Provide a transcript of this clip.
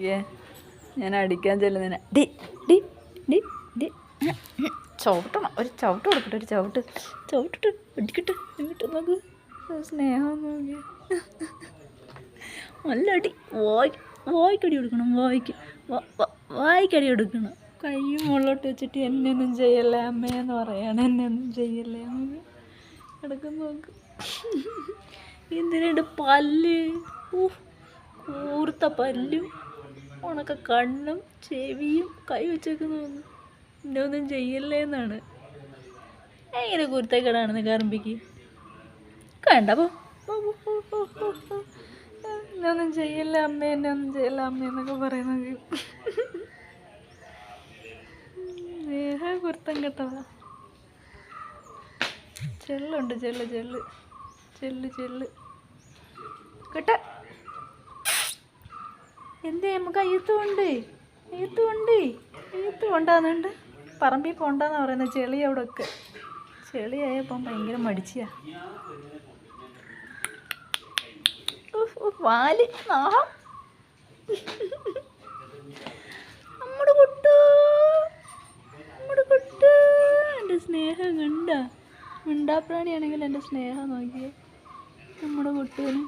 നോക്കിയേ. ഞാൻ അടിക്കാൻ ചെല്ലുന്നതിന്. ഡി ഡി ഡി ഡി. ചവിട്ടണം. ഒരു ചവിട്ട് കൊടുക്കട്ടെ ഒരു ചവിട്ട്. ചവിട്ടിട്ട് അടിക്കട്ടെ എന്നിട്ട് നോക്ക് സ്നേഹം നോക്കി. നല്ല അടി. വായി വായിക്കടി കൊടുക്കണം വായിക്ക്. വായിക്കടി കൊടുക്കണം. കയ്യും മുകളിലോട്ട് വെച്ചിട്ട് എന്നൊന്നും ചെയ്യല്ലേ അമ്മയെന്ന് പറയാണ്. എന്നെ ഒന്നും ചെയ്യല്ലേ അമ്മ. കിടക്കും നോക്ക്. എന്തിനുണ്ട് പല്ല്? ഊ കൂർത്ത പല്ലും. ഉണക്ക കണ്ണും ചെവിയും കൈ വെച്ചേക്കുന്നു. എന്നെ ഒന്നും ചെയ്യല്ലേ എന്നാണ്. എങ്ങനെ കുരുത്തേക്കടാണെന്ന് കറമ്പിക്ക് കണ്ട? പോ എന്നൊന്നും ചെയ്യല്ല അമ്മ എന്നെ ഒന്നും ചെയ്യല്ല അമ്മ എന്നൊക്കെ പറയുന്നത് നേഹ കുരുത്തം കേട്ടതാ. ചെല്ലുണ്ട് ചെല്ല് ചെല്ല്. ചെല്ല് ചെല്ല്. കേട്ട. എന്തേ നമുക്ക് അയ്യത്തും ഉണ്ട്. അയ്യത്ത് ഉണ്ട്. അയ്യത്തും ഉണ്ടാകുന്നുണ്ട് പറമ്പിൽ പോണ്ടെന്ന് പറയുന്നത് ചെളി അവിടെ ഒക്കെ ചെളിയായപ്പം ഭയങ്കര ഉഫ്, വാൽ നാഹം. നമ്മുടെ കുട്ടു. നമ്മുടെ കുട്ടു. എന്റെ സ്നേഹം കണ്ട. മിണ്ടാപ്രാണിയാണെങ്കിൽ എന്റെ സ്നേഹം നോക്കിയേ. നമ്മുടെ കുട്ടുവിന്